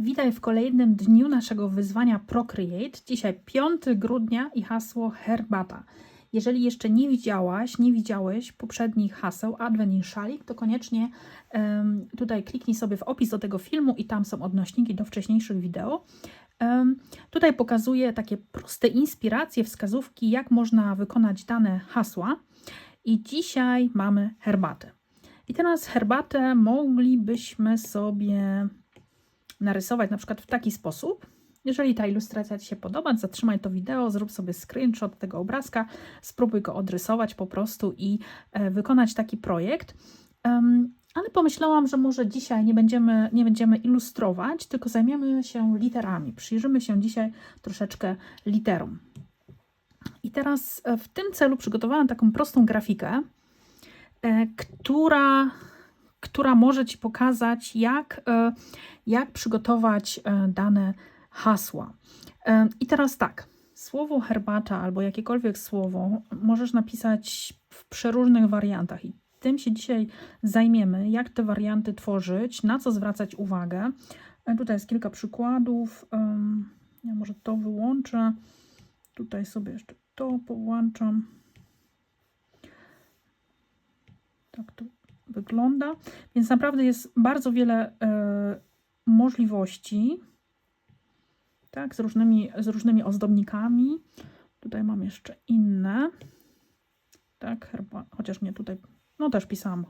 Witaj w kolejnym dniu naszego wyzwania Procreate. Dzisiaj 5 grudnia i hasło herbata. Jeżeli jeszcze nie widziałaś, nie widziałeś poprzednich haseł Advent i Szalik, to koniecznie em, tutaj kliknij sobie w opis do tego filmu i tam są odnośniki do wcześniejszych wideo. Em, tutaj pokazuję takie proste inspiracje, wskazówki, jak można wykonać dane hasła. I dzisiaj mamy herbatę. I teraz herbatę moglibyśmy sobie narysować na przykład w taki sposób. Jeżeli ta ilustracja Ci się podoba, zatrzymaj to wideo, zrób sobie screenshot tego obrazka, spróbuj go odrysować po prostu i e, wykonać taki projekt. Ale pomyślałam, że może dzisiaj nie będziemy, nie będziemy ilustrować, tylko zajmiemy się literami. Przyjrzymy się dzisiaj troszeczkę literom. I teraz e, w tym celu przygotowałam taką prostą grafikę, e, która, która może Ci pokazać, jak, e, jak przygotować e, dane hasła. E, I teraz tak, słowo herbata albo jakiekolwiek słowo możesz napisać w przeróżnych wariantach i tym się dzisiaj zajmiemy, jak te warianty tworzyć, na co zwracać uwagę. Tutaj jest kilka przykładów. Ja może to wyłączę. Tutaj sobie jeszcze to połączam. Tak to wygląda. Więc naprawdę jest bardzo wiele e, możliwości, tak, z różnymi, z różnymi ozdobnikami. Tutaj mam jeszcze inne, tak, herba, chociaż nie tutaj, no też pisałam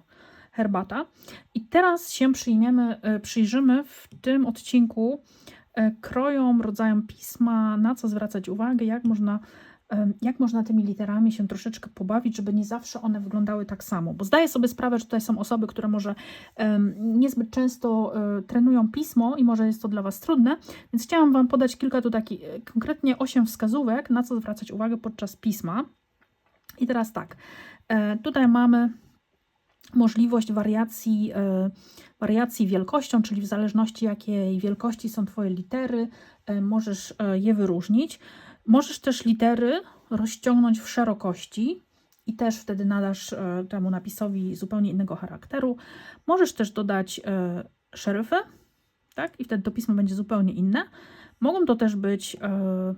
herbata. I teraz się przyjmiemy, e, przyjrzymy w tym odcinku e, krojom, rodzajom pisma, na co zwracać uwagę, jak można jak można tymi literami się troszeczkę pobawić, żeby nie zawsze one wyglądały tak samo. Bo zdaję sobie sprawę, że tutaj są osoby, które może niezbyt często e, trenują pismo i może jest to dla Was trudne, więc chciałam Wam podać kilka tu takich, e, konkretnie osiem wskazówek, na co zwracać uwagę podczas pisma. I teraz tak, e, tutaj mamy możliwość wariacji, wariacji wielkością, czyli w zależności jakiej wielkości są Twoje litery, możesz je wyróżnić. Możesz też litery rozciągnąć w szerokości i też wtedy nadasz e, temu napisowi zupełnie innego charakteru. Możesz też dodać e, szeryfy, tak? I wtedy to pismo będzie zupełnie inne. Mogą to też być e,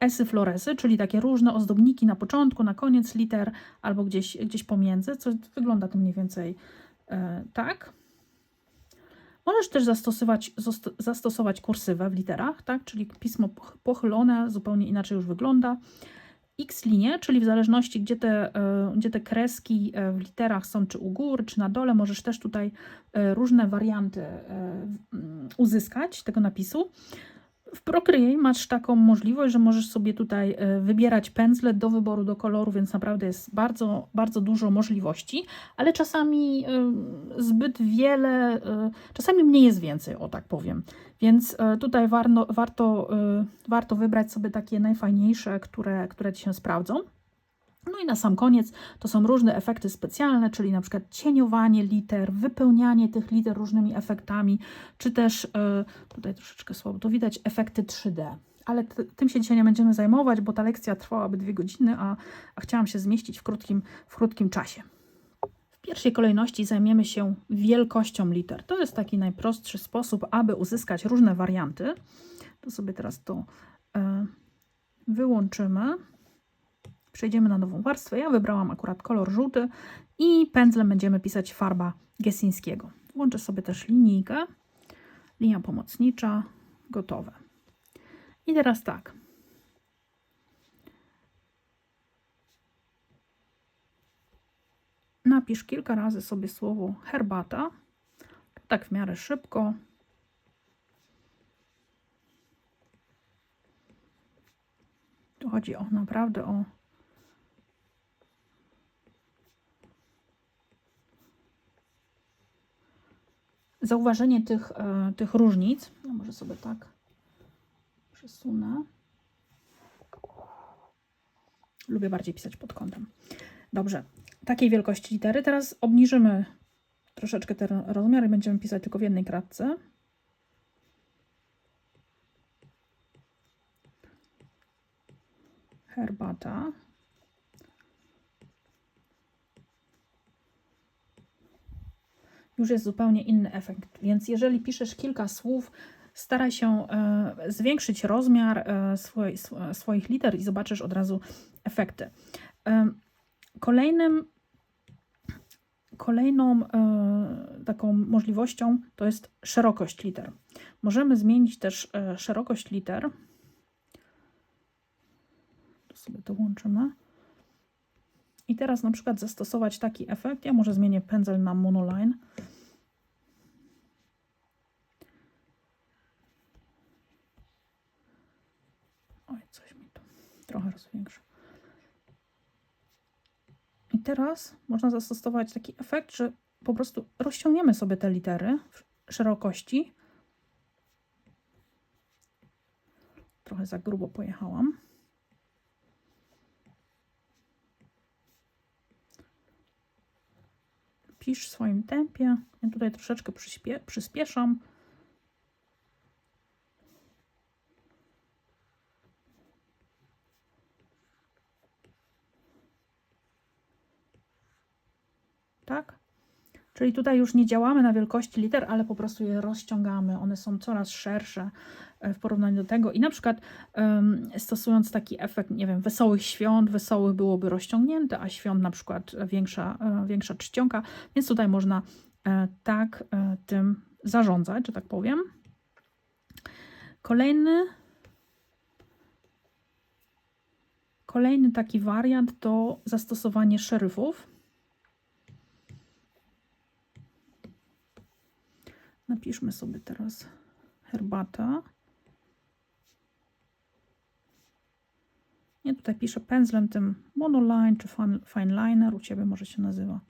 esy floresy, czyli takie różne ozdobniki na początku, na koniec liter albo gdzieś, gdzieś pomiędzy, co wygląda to mniej więcej tak. Możesz też zastosować, zastosować kursywę w literach, tak? czyli pismo poch- pochylone zupełnie inaczej już wygląda. X-linie, czyli w zależności gdzie te, e, gdzie te kreski e, w literach są, czy u góry, czy na dole, możesz też tutaj e, różne warianty mm, uzyskać tego napisu. W Procreate masz taką możliwość, że możesz sobie tutaj e, wybierać pędzle do wyboru, do koloru, więc naprawdę jest bardzo, bardzo dużo możliwości, ale czasami e, zbyt wiele, e, czasami mniej jest więcej, o tak powiem. Więc tutaj warno, warto, warto wybrać sobie takie najfajniejsze, które, które Ci się sprawdzą. No i na sam koniec to są różne efekty specjalne, czyli na przykład cieniowanie liter, wypełnianie tych liter różnymi efektami, czy też e, tutaj troszeczkę słabo to widać, efekty 3D. Ale tym się dzisiaj nie będziemy zajmować, bo ta lekcja trwałaby dwie godziny, a, a chciałam się zmieścić w krótkim, w krótkim czasie. W pierwszej kolejności zajmiemy się wielkością liter. To jest taki najprostszy sposób, aby uzyskać różne warianty. To sobie teraz to e, wyłączymy. Przejdziemy na nową warstwę. Ja wybrałam akurat kolor żółty i pędzlem będziemy pisać farba Gessińskiego. Włączę sobie też linijkę. Linia pomocnicza. Gotowe. I teraz tak. Napisz kilka razy sobie słowo herbata. Tak w miarę szybko. Tu chodzi o naprawdę o zauważenie tych, e, tych różnic. Ja może sobie tak przesunę. Lubię bardziej pisać pod kątem. Dobrze, takiej wielkości litery. Teraz obniżymy troszeczkę ten rozmiar i będziemy pisać tylko w jednej kratce. Herbata. Już jest zupełnie inny efekt. Więc jeżeli piszesz kilka słów staraj się e, zwiększyć rozmiar e, swoj, sw- swoich liter i zobaczysz od razu efekty. Em, Kolejnym, kolejną e, taką możliwością to jest szerokość liter. Możemy zmienić też e, szerokość liter. Tu sobie to łączymy. I teraz na przykład zastosować taki efekt. Ja może zmienię pędzel na monoline. Oj, coś mi tu trochę rozwiększy. I teraz można zastosować taki efekt, że po prostu rozciągniemy sobie te litery w szerokości. Trochę za grubo pojechałam. Pisz w swoim tempie. Ja tutaj troszeczkę przyspie przyspieszam. Tak? Czyli tutaj już nie działamy na wielkości liter, ale po prostu je rozciągamy. One są coraz szersze e, w porównaniu do tego. I na przykład em, stosując taki efekt, nie wiem, wesołych świąt, wesołych byłoby rozciągnięte, a świąt na przykład większa, e, większa czcionka, więc tutaj można e, tak tym zarządzać, że tak powiem. Kolejny Kolejny taki wariant to zastosowanie szeryfów. Napiszmy sobie teraz herbata. Nie tutaj piszę pędzlem tym monoline czy fine, liner, u Ciebie może się nazywa.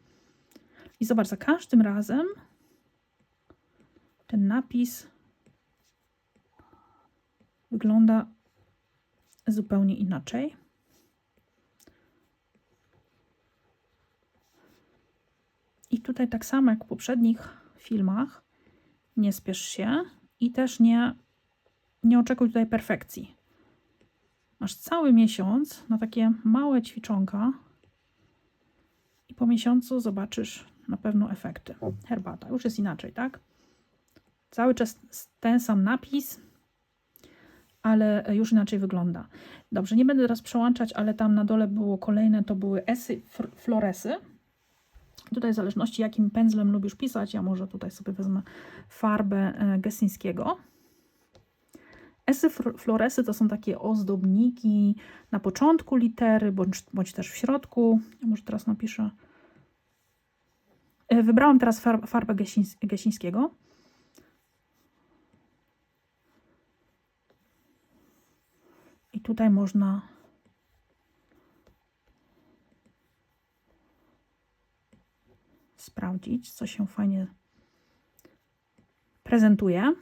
I zobacz, za każdym razem ten napis wygląda zupełnie inaczej. I tutaj tak samo jak w poprzednich filmach, nie spiesz się i też nie, nie oczekuj tutaj perfekcji. Masz cały miesiąc na takie małe ćwiczonka i po miesiącu zobaczysz na pewno efekty. Herbata już jest inaczej, tak? Cały czas ten sam napis, ale już inaczej wygląda. Dobrze, nie będę teraz przełączać, ale tam na dole było kolejne, to były esy floresy. Tutaj w zależności jakim pędzlem lubisz pisać, ja może tutaj sobie wezmę farbę Gessińskiego. Esy floresy to są takie ozdobniki na początku litery, bądź, bądź też w środku. Ja może teraz napiszę. Wybrałam teraz farbę Gessińskiego. I tutaj można sprawdzić, co się fajnie prezentuje.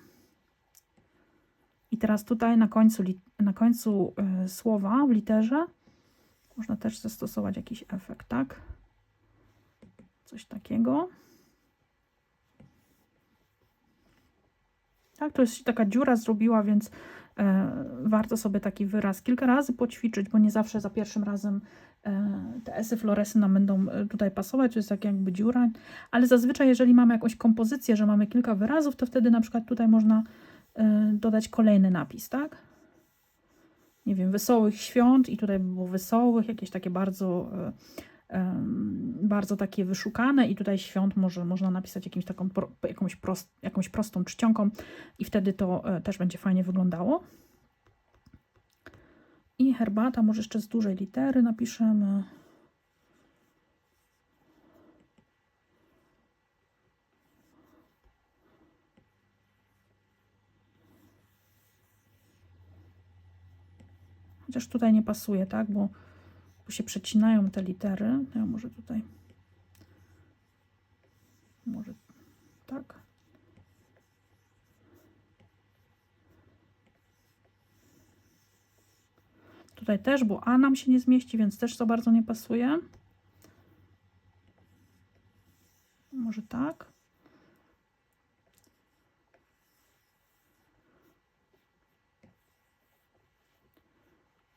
I teraz tutaj na końcu, na końcu y, słowa w literze można też zastosować jakiś efekt, tak? Coś takiego. Tak, to jest taka dziura zrobiła, więc warto sobie taki wyraz kilka razy poćwiczyć, bo nie zawsze za pierwszym razem te esy floresy nam będą tutaj pasować, to jest tak jakby dziura, ale zazwyczaj jeżeli mamy jakąś kompozycję, że mamy kilka wyrazów, to wtedy na przykład tutaj można dodać kolejny napis, tak? Nie wiem, wesołych świąt i tutaj by było wesołych, jakieś takie bardzo bardzo takie wyszukane i tutaj świąt może można napisać jakimś taką, jakąś, prost, jakąś prostą czcionką i wtedy to też będzie fajnie wyglądało. I herbata, może jeszcze z dużej litery napiszemy. Chociaż tutaj nie pasuje, tak, bo, bo się przecinają te litery. Ja może tutaj, może tak. Tutaj też, bo A nam się nie zmieści, więc też za bardzo nie pasuje. Może tak.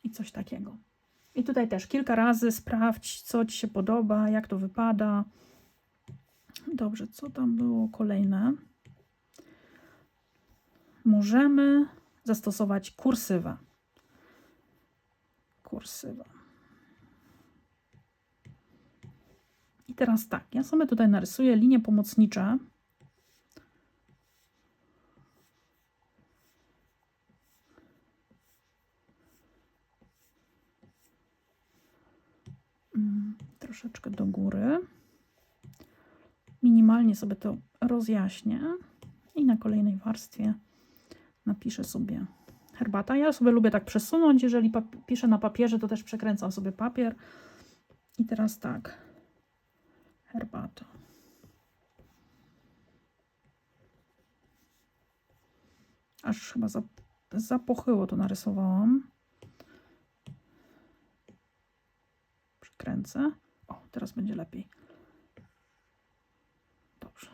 I coś takiego. I tutaj też kilka razy sprawdź, co Ci się podoba, jak to wypada. Dobrze, co tam było kolejne? możemy zastosować kursywę. Kursywa. I teraz tak, ja sobie tutaj narysuję linie pomocnicze. Mm, Troszeczkę do góry. Minimalnie sobie to rozjaśnię i na kolejnej warstwie napiszę sobie herbata. Ja sobie lubię tak przesunąć, jeżeli piszę na papierze, to też przekręcam sobie papier. I teraz tak, herbata. Aż chyba za, zapochyło to narysowałam. Przekręcę. O, teraz będzie lepiej. Dobrze.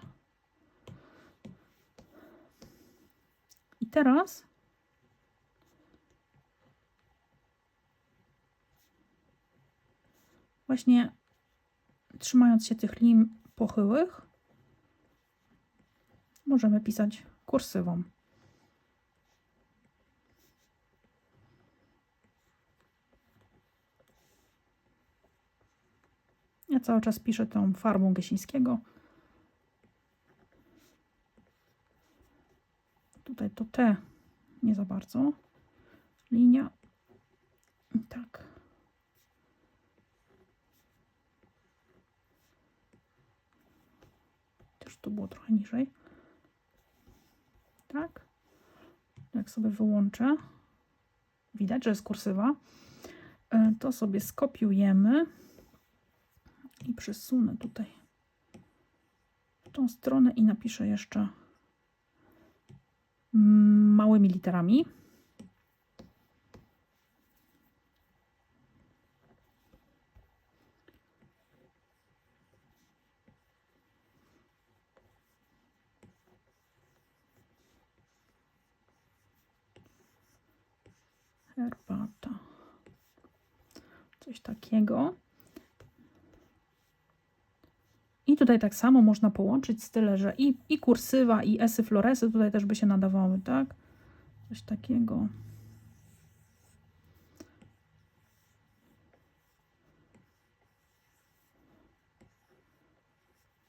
I teraz właśnie trzymając się tych lin pochyłych możemy pisać kursywą. Ja cały czas piszę tą farbą Gesińskiego. Tutaj to T nie za bardzo. Linia. Tak. Też tu było trochę niżej. Tak. Jak sobie wyłączę, widać, że jest kursywa. E, To sobie skopiujemy i przesunę tutaj w tą stronę i napiszę jeszcze małymi literami. Herbata. Coś takiego. I tutaj tak samo można połączyć style, że i, i kursywa, i esy floresy tutaj też by się nadawały, tak? Coś takiego.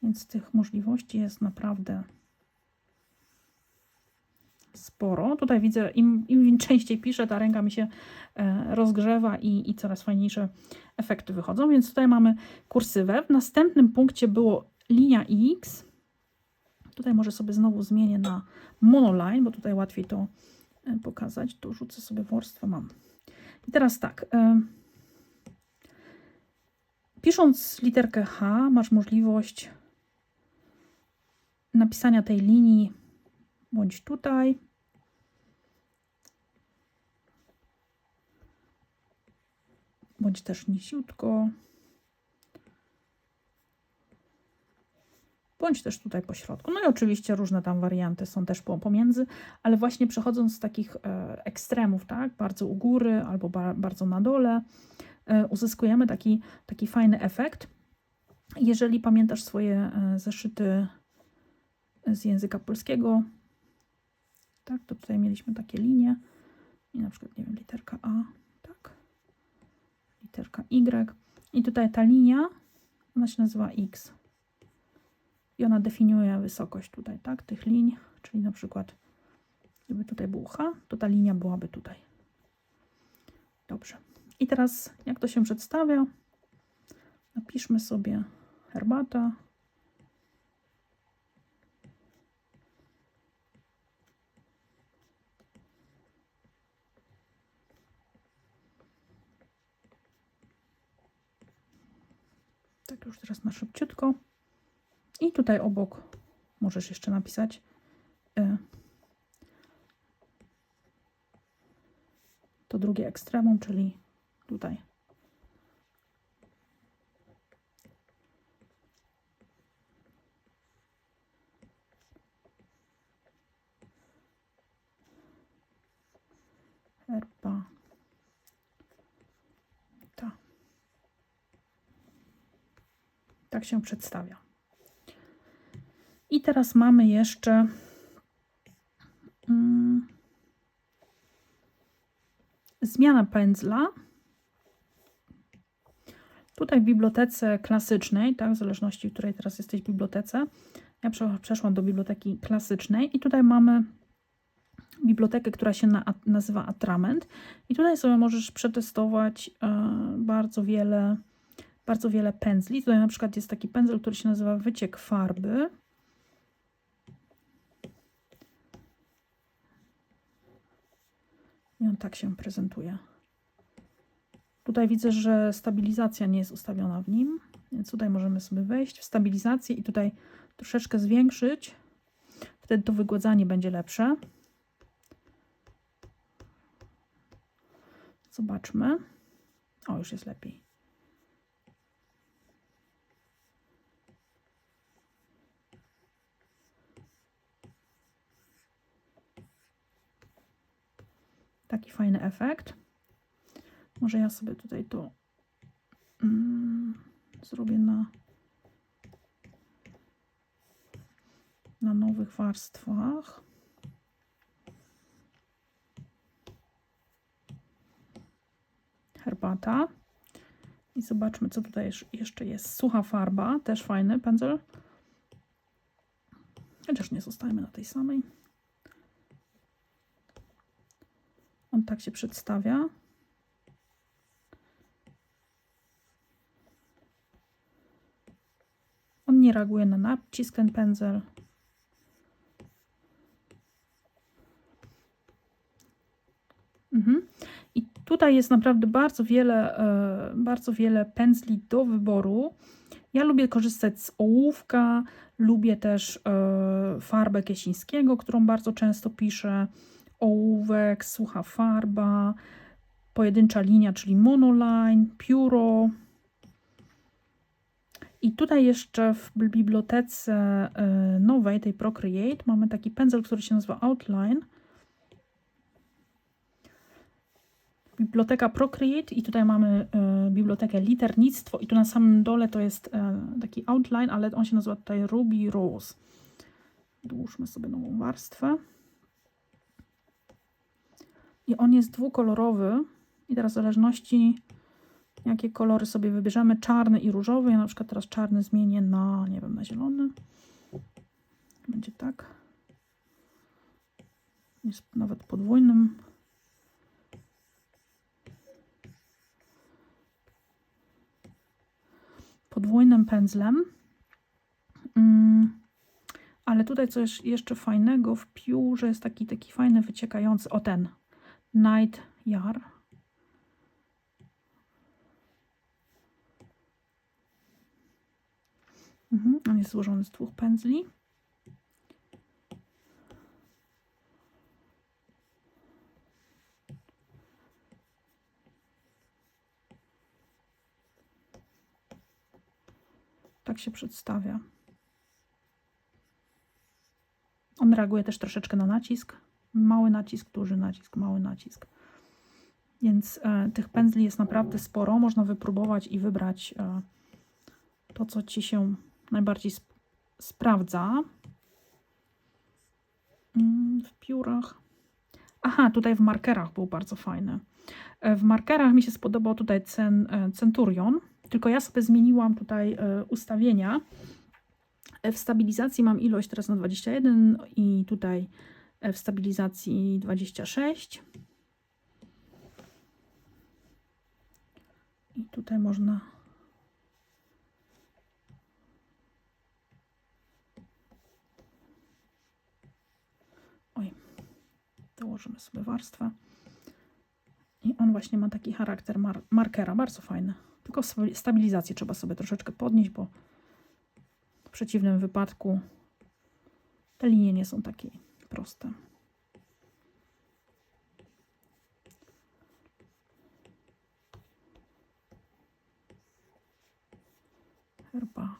Więc tych możliwości jest naprawdę sporo. Tutaj widzę, im, im częściej piszę, ta ręka mi się e, rozgrzewa i, i coraz fajniejsze efekty wychodzą. Więc tutaj mamy kursywę. W następnym punkcie było linia X. Tutaj może sobie znowu zmienię na monoline, bo tutaj łatwiej to e, pokazać. Tu rzucę sobie warstwę, mam. I teraz tak. E, pisząc literkę H, masz możliwość napisania tej linii bądź tutaj. Bądź też nisiutko. Bądź też tutaj po środku. No i oczywiście różne tam warianty są też pomiędzy, ale właśnie przechodząc z takich e, ekstremów, tak, bardzo u góry albo ba bardzo na dole, e, uzyskujemy taki, taki fajny efekt. Jeżeli pamiętasz swoje e, zeszyty z języka polskiego, tak, to tutaj mieliśmy takie linie i na przykład, nie wiem, literka A, literka Y i tutaj ta linia, ona się nazywa X i ona definiuje wysokość tutaj, tak, tych linii, czyli na przykład, gdyby tutaj był H, to ta linia byłaby tutaj. Dobrze. I teraz, jak to się przedstawia? Napiszmy sobie herbata. Już teraz na szybciutko. I tutaj obok możesz jeszcze napisać y, to drugie ekstremum, czyli tutaj. Herba. tak się przedstawia. I teraz mamy jeszcze mm, zmiana pędzla. Tutaj w bibliotece klasycznej, tak, w zależności, w której teraz jesteś w bibliotece, ja przeszłam do biblioteki klasycznej i tutaj mamy bibliotekę, która się na, nazywa Atrament i tutaj sobie możesz przetestować y, bardzo wiele bardzo wiele pędzli. Tutaj na przykład jest taki pędzel, który się nazywa wyciek farby. I on tak się prezentuje. Tutaj widzę, że stabilizacja nie jest ustawiona w nim, więc tutaj możemy sobie wejść w stabilizację i tutaj troszeczkę zwiększyć. Wtedy to wygładzanie będzie lepsze. Zobaczmy. O, już jest lepiej. Taki fajny efekt. Może ja sobie tutaj to mm, zrobię na, na nowych warstwach. Herbata. I zobaczmy, co tutaj jeszcze jest. Sucha farba, też fajny pędzel. Chociaż nie zostajemy na tej samej. On tak się przedstawia. On nie reaguje na nacisk, ten pędzel. Mhm. I tutaj jest naprawdę bardzo wiele, e, bardzo wiele pędzli do wyboru. Ja lubię korzystać z ołówka, lubię też e, farbę Kiesińskiego, którą bardzo często piszę ołówek, sucha farba, pojedyncza linia, czyli monoline, pióro. I tutaj jeszcze w bibliotece e, nowej, tej Procreate, mamy taki pędzel, który się nazywa Outline. Biblioteka Procreate i tutaj mamy e, bibliotekę Liternictwo i tu na samym dole to jest e, taki outline, ale on się nazywa tutaj Ruby Rose. Dłużmy sobie nową warstwę. I on jest dwukolorowy. I teraz w zależności jakie kolory sobie wybierzemy, czarny i różowy. Ja na przykład teraz czarny zmienię na, nie wiem, na zielony. Będzie tak. Jest nawet podwójnym. Podwójnym pędzlem. Mm. Ale tutaj coś jeszcze fajnego w piórze jest taki, taki fajny wyciekający, o ten, Night Jar. Mhm, on jest złożony z dwóch pędzli. Tak się przedstawia. On reaguje też troszeczkę na nacisk. Mały nacisk, duży nacisk, mały nacisk. Więc e, tych pędzli jest naprawdę sporo. Można wypróbować i wybrać e, to, co Ci się najbardziej sp sprawdza. Mm, w piórach. Aha, tutaj w markerach był bardzo fajny. E, w markerach mi się spodobał tutaj cen, e, Centurion, tylko ja sobie zmieniłam tutaj e, ustawienia. W stabilizacji mam ilość teraz na 21 i tutaj w stabilizacji 26. I tutaj można Oj, dołożymy sobie warstwę. I on właśnie ma taki charakter mar markera, bardzo fajny. Tylko stabi- stabilizację trzeba sobie troszeczkę podnieść, bo w przeciwnym wypadku te linie nie są takie proste. Herbata.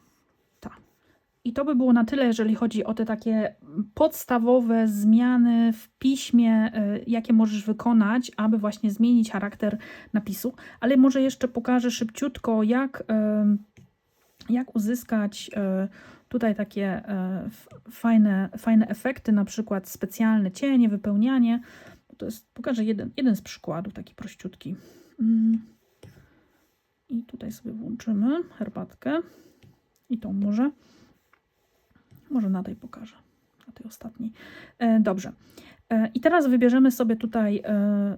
I to by było na tyle, jeżeli chodzi o te takie podstawowe zmiany w piśmie, y, jakie możesz wykonać, aby właśnie zmienić charakter napisu. Ale może jeszcze pokażę szybciutko, jak, y, jak uzyskać y, tutaj takie f- fajne, fajne efekty, na przykład specjalne cienie, wypełnianie. to jest, pokażę jeden, jeden z przykładów, taki prościutki. Mm. I tutaj sobie włączymy herbatkę. I tą może. Może na tej pokażę. Na tej ostatniej. E, dobrze. E, I teraz wybierzemy sobie tutaj e,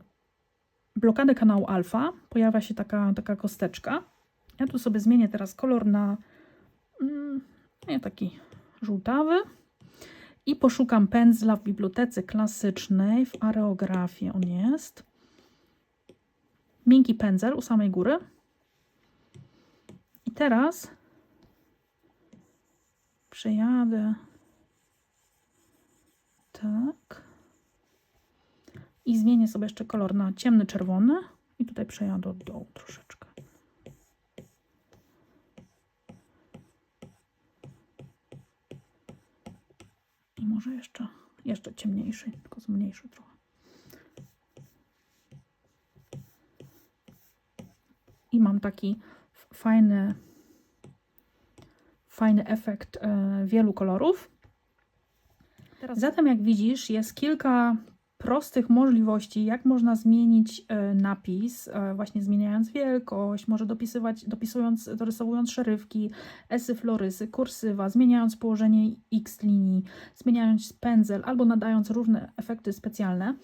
blokadę kanału alfa. Pojawia się taka, taka kosteczka. Ja tu sobie zmienię teraz kolor na mm, nie, taki żółtawy. I poszukam pędzla w bibliotece klasycznej, w areografii on jest. Miękki pędzel u samej góry. I teraz przejadę tak. I zmienię sobie jeszcze kolor na ciemny czerwony. I tutaj przejadę od dołu troszeczkę. I może jeszcze, jeszcze ciemniejszy, tylko zmniejszy trochę. I mam taki fajny, fajny efekt e, wielu kolorów. Zatem, jak widzisz, jest kilka prostych możliwości, jak można zmienić e, napis, e, właśnie zmieniając wielkość, może dopisywać, dopisując, dorysowując szerywki, esy, florysy, kursywa, zmieniając położenie X linii, zmieniając pędzel albo nadając różne efekty specjalne.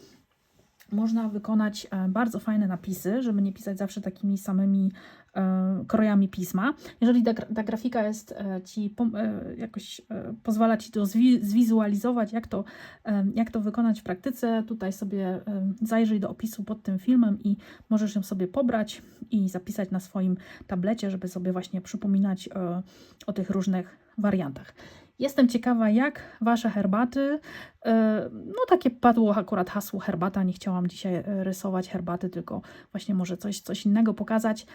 Można wykonać e, bardzo fajne napisy, żeby nie pisać zawsze takimi samymi e, krojami pisma. Jeżeli ta, gra- ta grafika jest e, ci jakoś pozwala ci to zwi- zwizualizować, jak to, jak to wykonać w praktyce, tutaj sobie zajrzyj do opisu pod tym filmem i możesz ją sobie pobrać i zapisać na swoim tablecie, żeby sobie właśnie przypominać o tych różnych wariantach. Jestem ciekawa, jak Wasze herbaty. e, No, takie padło akurat hasło herbata. Nie chciałam dzisiaj e, rysować herbaty, tylko właśnie może coś, coś innego pokazać.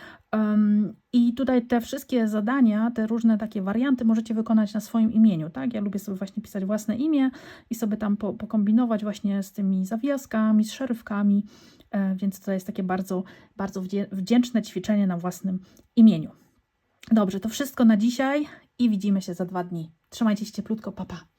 I tutaj te wszystkie zadania, te różne takie warianty możecie wykonać na swoim imieniu. Tak? Ja lubię sobie właśnie pisać własne imię i sobie tam po, pokombinować właśnie z tymi zawiaskami, z szerywkami. E, Więc to jest takie bardzo, bardzo wdzięczne ćwiczenie na własnym imieniu. Dobrze, to wszystko na dzisiaj i widzimy się za dwa dni. Trzymajcie się cieplutko, papa. Pa.